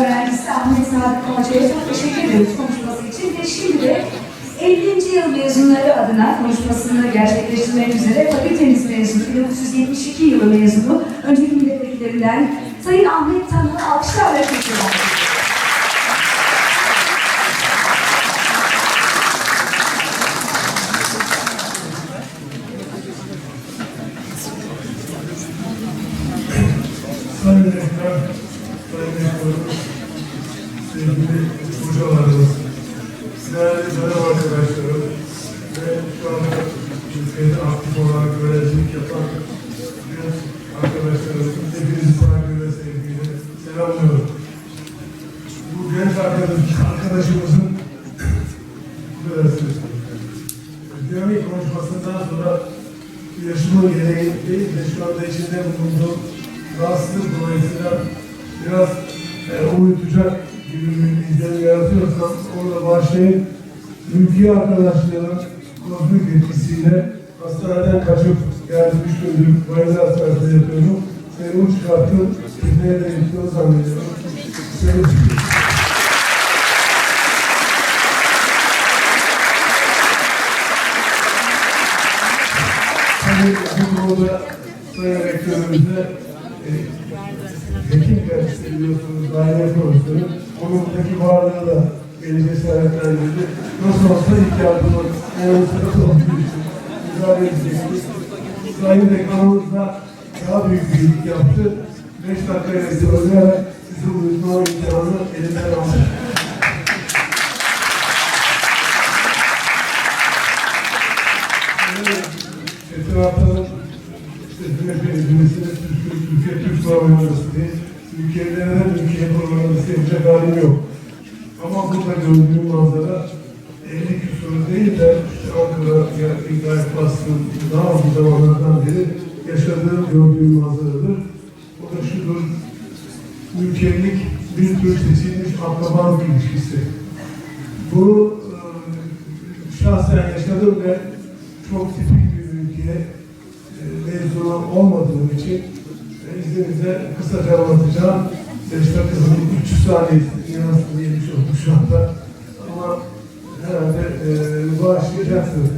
öğrencisi Ahmet Sadık Hoca'ya çok teşekkür ediyoruz konuşması için ve şimdi de 50. yıl mezunları adına konuşmasını gerçekleştirmek üzere fakültemiz mezunu, 1972 yılı mezunu, önceki milletvekillerinden Sayın Ahmet Tanrı alkışlarla kutluyorlar. Sayın Rektör, Sayın Rektörüm, sevgili hocalarımız, değerli dönem arkadaşlarım ve şu anda Türkiye'de aktif olarak öğrencilik yapan genç arkadaşlarımız, hepinizi saygıyla sevgiyle selamlıyorum. Bu genç arkadaş, arkadaşımızın. Dinamik konuşmasından sonra yaşımın gereği değil de şu anda içinde bulunduğum rahatsızlık dolayısıyla biraz e, uyutacak gibi bir izlenim yaratıyorsam orada başlayıp ülke arkadaşlarının kozmik etkisiyle hastaneden kaçıp geldim üç gündür bayılır hastanesinde yatıyorum. Serum çıkarttım, kifneye de yıktığını zannediyorum. Serum çıktı. Tabii bu konuda Sayın Rektörümüzde e, hekim kendisi biliyorsunuz daire profesörü. Onun buradaki varlığı da beni cesaretlendirdi. Nasıl olsa ilk en sırası olduğu için müdahale edecektik. Sayın Rektörümüz da daha büyük bir iyilik yaptı. Beş dakikaya özel sizi uyutma imkanını elinden aldı. Geçen haftanın işte Türkiye, Türkiye Türk Programcısı diye ülkelerden ülkeye programcısı yapacak halim yok. Ama burada gördüğüm manzara 50 küsur değil de işte Ankara, İbrahim Bastı'nın daha uzun zamanlardan beri yaşadığım, gördüğüm manzaradır. O da şudur, ülkelik bir tür seçilmiş akrabalık ilişkisi. Bu e, şahsen yaşadım ve çok tipik bir ülkeye e, mezunu olmadığım için izninizle kısaca anlatacağım. Beş dakikanın 300 saniyesi yansın yemiş olduk şu anda. Ama herhalde e, bağışlayacaksınız.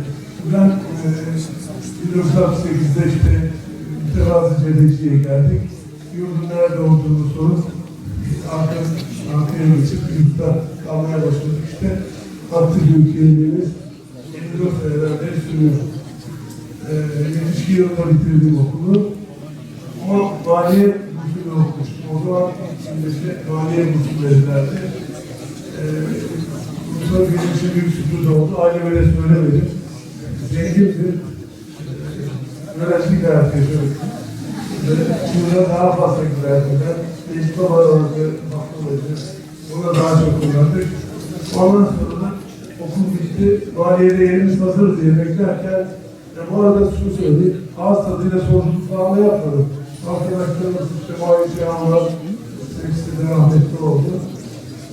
Ben e, 1968'de işte mütevazı cebeciye geldik. Yurdun nerede olduğunu sorup arka, arkaya geçip yurtta kalmaya başladık işte. Aktif ülkeliğimiz 54 seneden beri sürüyor. Ee, 72 yılında bitirdim okulu. Ama maliye bursuyla okumuştum. O zaman işte maliye bursu verirlerdi. Ee, Bursa'da benim için büyük sürpriz oldu. Aileme de söylemedim. Zengin bir e, öğrencilik hayatı yaşadık. Ve Burada daha fazla giderdim ben. Eğitim varlığı, bakımıydı. Buna daha çok kullandık. Ondan sonra okul bitti. Maliyede yerimiz hazır diye beklerken e, bu arada şunu söyleyeyim. Ağız tadıyla sorumluluk falan da yapmadım. Arkadaşlarımız işte Mahir Cihanlar, de rahmetli oldu.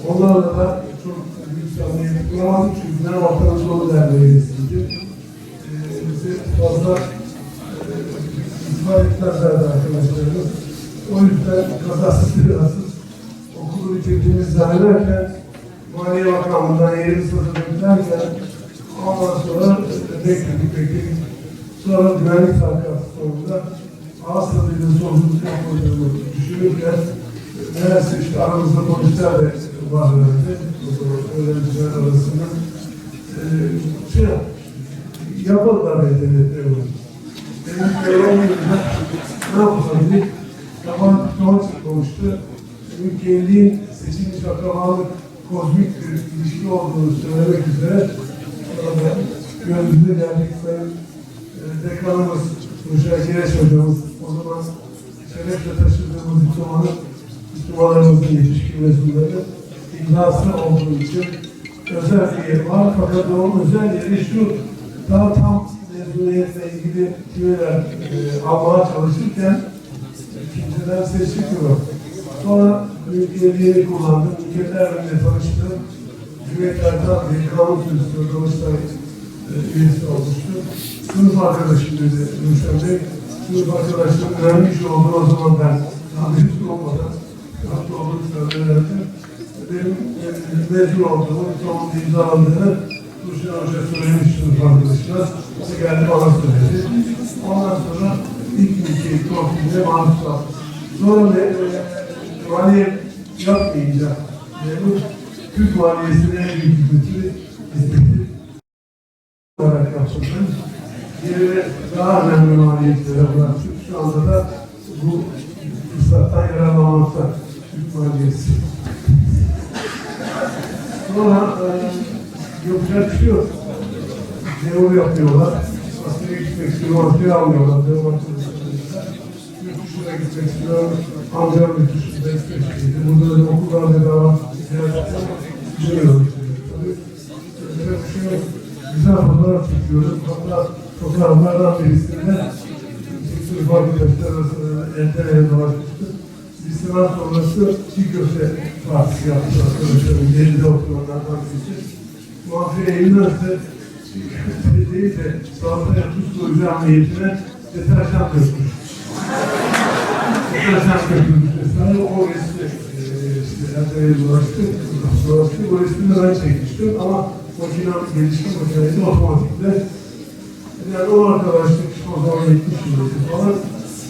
Onlarla da çok büyük samimiyet kuramadık çünkü ne vatandaşolu derneğiydi. Ee, bizi fazla e, itibar etmezlerdi arkadaşlarımız. O yüzden kazasız belasız okulu bitirdiğimiz zannederken Maliye Bakanlığı'ndan yerimiz hazır beklerken ondan sonra e, bekledik bekledik. Sonra güvenlik takası sonunda tadıyla sorumluluk yapmadığımı düşünürken neredeyse işte aramızda polisler de var zaman öğrenciler arasında. E, şey yapmadılar beni devletleri. Benim böyle olmayınca ne yapılabilir? Yaban tutuğa çıkmamıştı. Ülkeliğin seçilmiş akrabalık kozmik bir ilişki olduğunu söylemek üzere gözümüzde geldik sayın e, dekanımız Nuşa Kireç hocamız o zaman şerefle taşıdığımız diplomanın diplomalarımızın yetişkin mezunları imzası olduğu için özel bir yer var fakat onun özel yeri şu daha tam mezuniyetle ilgili tüyeler e, almaya çalışırken kimseden ses çıkmıyor. Sonra ülkeliğini kullandım. Ülkeler önünde tanıştım. Cumhuriyet Ertan diye kanun sözcüsü Danıştay üyesi olmuştu. Sınıf arkadaşım dedi Nurşen Bey. Sınıf arkadaşım öğrenmiş olduğu o zaman ben mezun olmadan yaptı olduğunu söylerdi. benim e, mezun olduğumu, sonunda imzalandığını Dursun Hoca söylemiş sınıf arkadaşlar. O geldi bana söyledi. Ondan sonra ilk ülkeyi torpille maruz kaldı. Sonra e, maliye yapmayınca memur Türk maliyesine en büyük hizmeti hizmeti olarak yaptım. Yerine daha önemli maliyetlere bıraktık. Şu anda da bu fırsattan yararlanmakta Türk maliyesi. Sonra e, yapacak bir şey yok. Devur yapıyorlar. Askere gitmek istiyor, ortaya almıyorlar. Devur. Yurt dışına gitmek istiyor. Amcam yurt dışında istekçiydi. Burada da okullar bedava. Gidemiyoruz. Yapacak bir şey yok. Güzel fotoğraf çekiyoruz. Hatta fotoğraflardan birisinde arkadaşlar arasında elde ele dolaşmıştı. Sınav sonrası çiğ köfte partisi yaptı arkadaşlarım. Geride oturanlardan birisi. Çiğ köfte değil de salataya tuz koyacağım niyetine deterjan dökmüş. deterjan dökmüş. Mesela o resmi e, işte elde ele dolaştı. Dolaştı. O resmi ben çekmiştim ama makine gelişme makinesi otomatikle yani o arkadaşlık o zaman 70 yılıydı falan.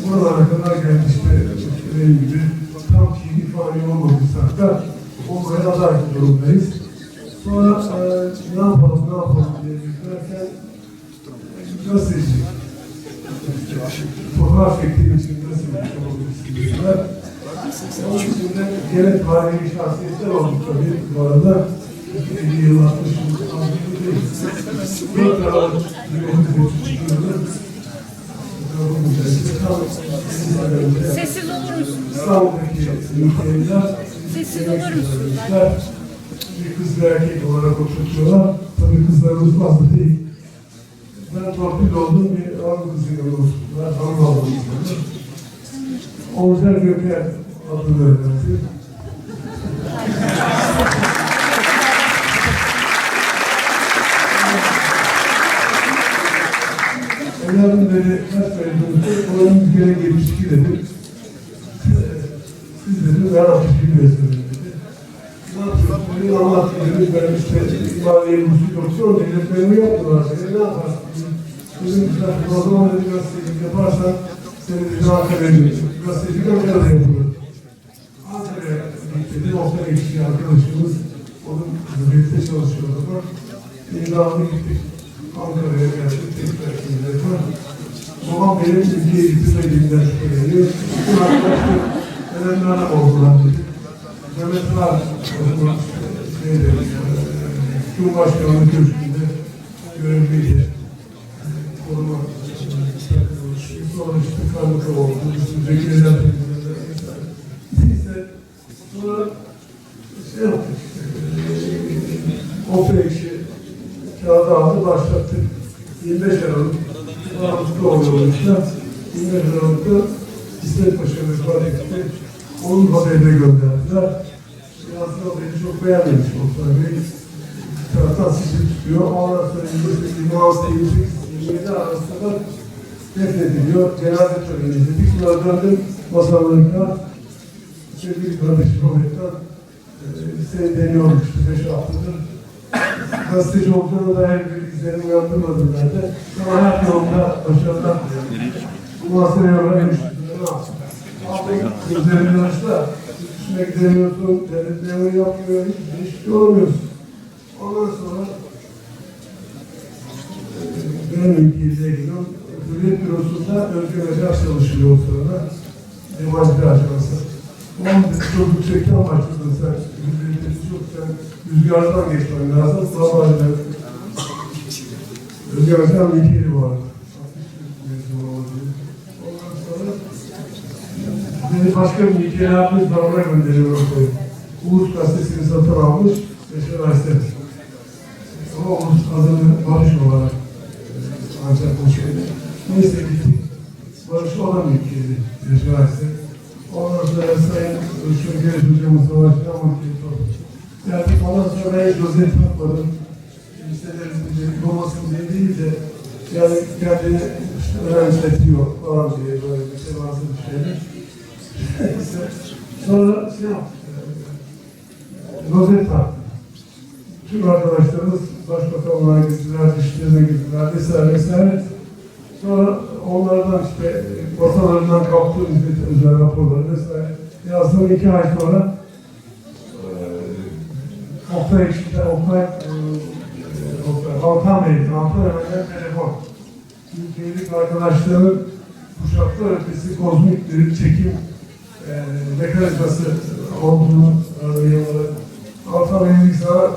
Buralara kadar gelmişti. Benim gibi tam fiili fani olmadıysak da olmaya aday durumdayız. Sonra e, ne yapalım ne yapalım diye düşünürken e, gazeteci. Fotoğraf çektiğim için gazeteci olmak istiyorlar. Onun için de gerek manevi şahsiyetler oldu tabii bu arada. 50 yıl 60 yıl az bir değil. Dört tane yönetici çıkıyordu. Sessiz olur musun? İstanbul'daki ülkeler Sessiz olur musun? bir kız ve erkek olarak oturtuyorlar. Tabii kızlarımız fazla değil. Ben torpil oldum bir hanım kızıyla oturttular. Hanım aldım. Olcay Göker adını öğrendi. Dedi, kaç kere dönüştü, oranın bir kere 72 dedi. Siz dedi, ben 61 besledim dedi. Ne yapıyorsun? Beni anlattı dedi, ben işte imariye musu doktor devletlerimi yaptılar dedi, ne yaparsın? Dedim, sen o zaman dedi, gazetecilik yaparsan seni dedi, Ankara'ya götür. Gazetecilik Ankara'da yapılır. Ankara'ya dedi, Oktay Ekşi arkadaşımız, onun birlikte çalışıyordu. İmzalı gittik. Ankara'ya geldik, tekrar tekrar. Babam benim ülkeye gitmediğimden şüpheleniyor. Bu arkadaşlar önemli oldular dedi. Mehmet zaman şeyde, eee, Cumhurbaşkanlığı Köşkü'nde görevliydi. Koruma Sonra işte Karlık'a oldu, Zekeriya Temize'de Neyse, sonra şey yaptık işte, eee, OPEX'i kağıda aldı, başlattık. 25 Aralık Aralık'ta oluyor işte. 25 Aralık'ta İsmet Paşa'mız var işte. Onun haberine gönderdiler. O beni çok beğenmemiş Oktay Bey. Taraftan sizi tutuyor. 28, 26, 28, 27 arasında da defnediliyor. Cenaze töreni izledik. Sonra döndüm masalarına. Sevgili kardeşim Ahmet'ten e, seni deniyorum işte 5 haftadır gazeteci olduğunu da her bir izlenim uyandırmadım ben de. Ama her yolda başarılar diliyorum. Bu eriştim. Ne yapsın? Abi gözlerini açla. Üstüne gidemiyorsun, devlet memuru yapmıyor, hiçbir şey olamıyorsun. Ondan sonra eee, ben ülkeye gidiyorum. Hürriyet Bürosu'nda Özgür Acar çalışıyor o sırada. Yabancı ajansı. Onun çok yüksekten başladın sen. Rüzgardan geçmen lazım. Normalde rüzgardan bir yeri var. Ondan sonra beni başka bir ülkeye yapmış davra gönderiyor ortaya. Ulus gazetesini satın almış Beşer Aysel. Ama Ulus adını Barış olarak ancak o şeyde. Neyse gittik. Barış olan ülkeydi Beşer Aysel. Ondan sonra Sayın Özgür Geriş Hocamız Savaş'ın ama Geldik ondan sonra ben Joseph yapmadım. Liselerimizde olmasın diye değil de yani kendini işte önemsetiyor falan diye böyle bir teması bir şeyler. Neyse. Sonra şey yaptık. rozet taktı. Tüm arkadaşlarımız başbakanlığa gittiler, dışişlerine gittiler vesaire vesaire. Sonra onlardan işte e, masalarından kaptığı hizmet özel raporları vesaire yazdım iki ay sonra e, Oktay işte Oktay Altan Bey, Altan Bey'den telefon. Ülkelik arkadaşlarının kuşaklar ötesi kozmik bir çekim e, mekanizması olduğunu arayaları. Altan Bey dedi ki sana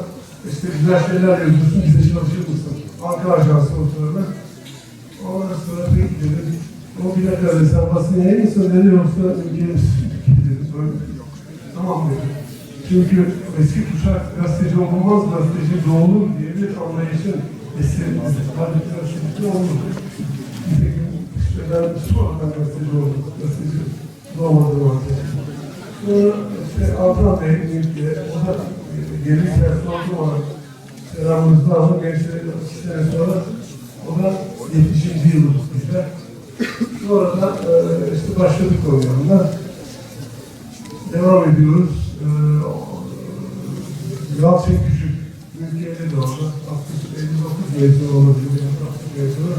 işte güzel şeyler yazıyorsun, bize çalışır mısın? Ankara Ajansı otururlar. Ondan sonra peki dedim. O bir dakika dedi, sen basın yayın mısın dedi yoksa ülkemiz dedi. Tamam dedi. Çünkü eski kuşak gazeteci olmaz, gazeteci doğulur diye bir anlayışın eski tarihler şimdi oldu. Nitekim işte ben sonradan gazeteci oldum. Gazeteci doğmadım artık. Sonra işte Altan Bey diye, o da gelirken sordu bana. Selamınızı alın, gençleri iki sonra o da 70. yılı bizde. Sonra da e, işte başladık o yanında. Devam ediyoruz. E, Yalçın Küçük, Mülkiye'de de orada. 59 mezun olabilir, 60 mezunu.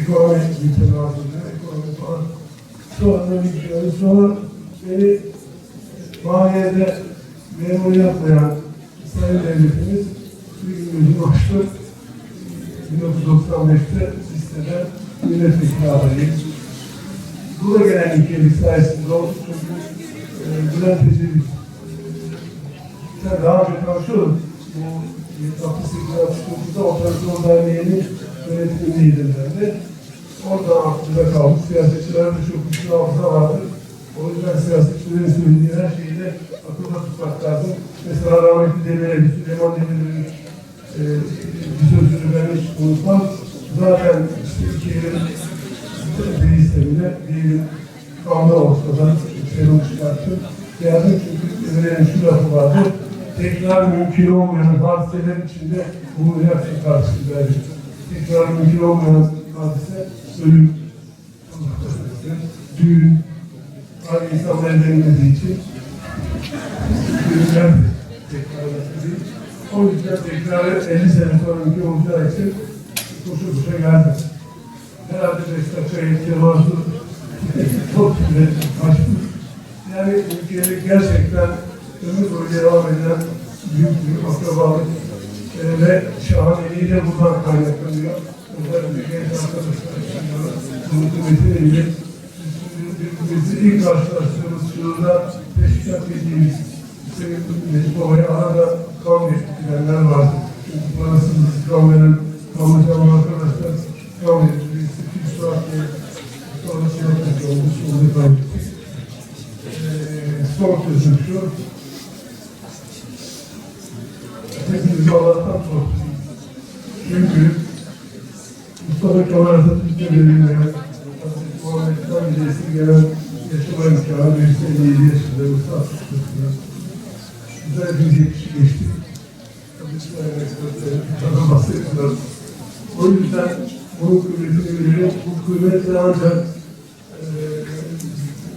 Ekonomi mütevazılı, ekonomi falan. Sonra da bitiyoruz. Sonra beni maliyede memur yapmayan sayın devletimiz bir gözüm açtı. 1995'te listede milletvekili adayı. Bu da gelen ülkelik sayesinde oldu. Çünkü e, Bülent Ecevit sen daha önce tanışıyordum. Bu 68-69'da Operasyon Derneği'nin yönetimindeydim ben de. Oradan aklımda kalmış. Siyasetçilerde çok güçlü hafıza vardır. O yüzden siyasetçilerin söylediği her şeyi de akılda tutmak lazım. Mesela rahmetli Demirel, Süleyman Demirel'in e, bir sözünü ben hiç unutmam. Zaten işte iki yerin değilse bile diyelim kanlı ortadan serum çıkarttım. Geldim çünkü Demirel'in şu lafı vardı. Tekrar mümkün olmayan hadiseler içinde bulunacaksın kardeşim derdi. Tekrar mümkün olmayan hadise ölüm, düğün, Aynı insanlar edilmediği için ürünler tekrarlaştı değil. O yüzden tekrarı 50 sene sonra ülke olacağı için koşu koşa geldim. Herhalde 5 dakika yetki vardı. Çok güzel. Yani ülkede gerçekten ömür boyu devam eden büyük bir akrabalık e, ve şahaneliği de buradan kaynaklanıyor. Özellikle genç arkadaşlar için bunu kıymetini birbirimizi ilk karşılaştığımız teşkilat ettiğimiz senin Necip Baba'ya arada kan getirenler vardı. Çünkü parasız kan veren kalmayacağım arkadaşlar verir. Birisi iki saat diye sonra şey yapmış oldu. Sonra kaybettik. Ee, son sözüm şu. Hepimiz Allah'tan korkuyoruz. Çünkü Mustafa Kemal Atatürk'e verilmeyen Muhammed'den birisi gelen yaşama imkanı birisi 57 yaşında Mustafa Atatürk'e. Güzel bir yetişi geçtik. Ekspertlerin bahsediyorlar. O yüzden bunun kıymetini bilelim. Bu kıymetle ancak e,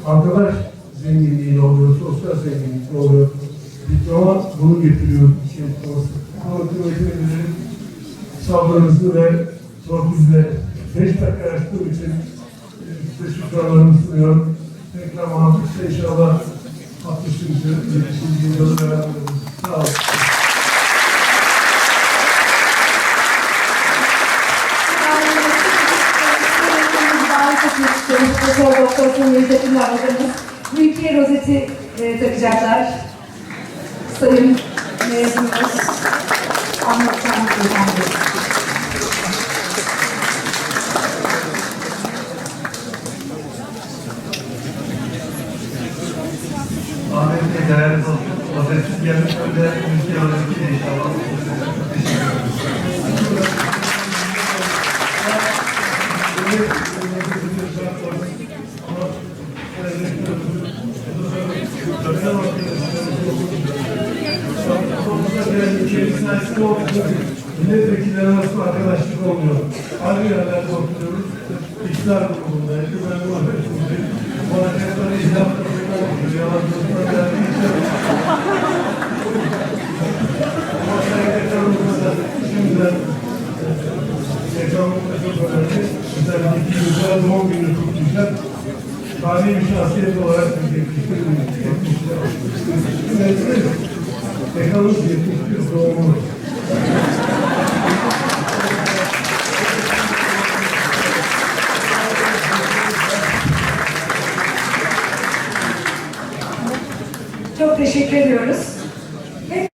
arkadaş zenginliği oluyor, sosyal zenginlik oluyor. Diploma bunu getiriyor. Şey, bilelim. Sabrınızı ve torpille 5 dakika açtığım için size şükranlarımı sunuyorum. Tekrar muhabbette inşallah 60. 70. yılı beraber. Sağ olun. Profesör Doktor Fırın Yüzdekin Hocamız Mülkiye rozeti e, takacaklar. Sayın mezunumuz anlatan beyefendi. Ahmet Bey değerli dostum, vaziyeti gelmiş önce ülke vaziyeti inşallah. Şu milletvekilleri arasında arkadaşlık olmuyor. Ayrı yerlerde oturuyoruz. İktidar grubunda, güvenli grubunda. Bana tekrar ihlaf Şimdiden yaşamımızda çok önemli. Bizler iki yüzyıla doğum günü kutlayacak. Tarihi bir şahsiyet olarak bir yetiştirdik. Yetiştirdik. Yetiştirdik. Yetiştirdik. Yetiştirdik. Yetiştirdik. Yetiştirdik.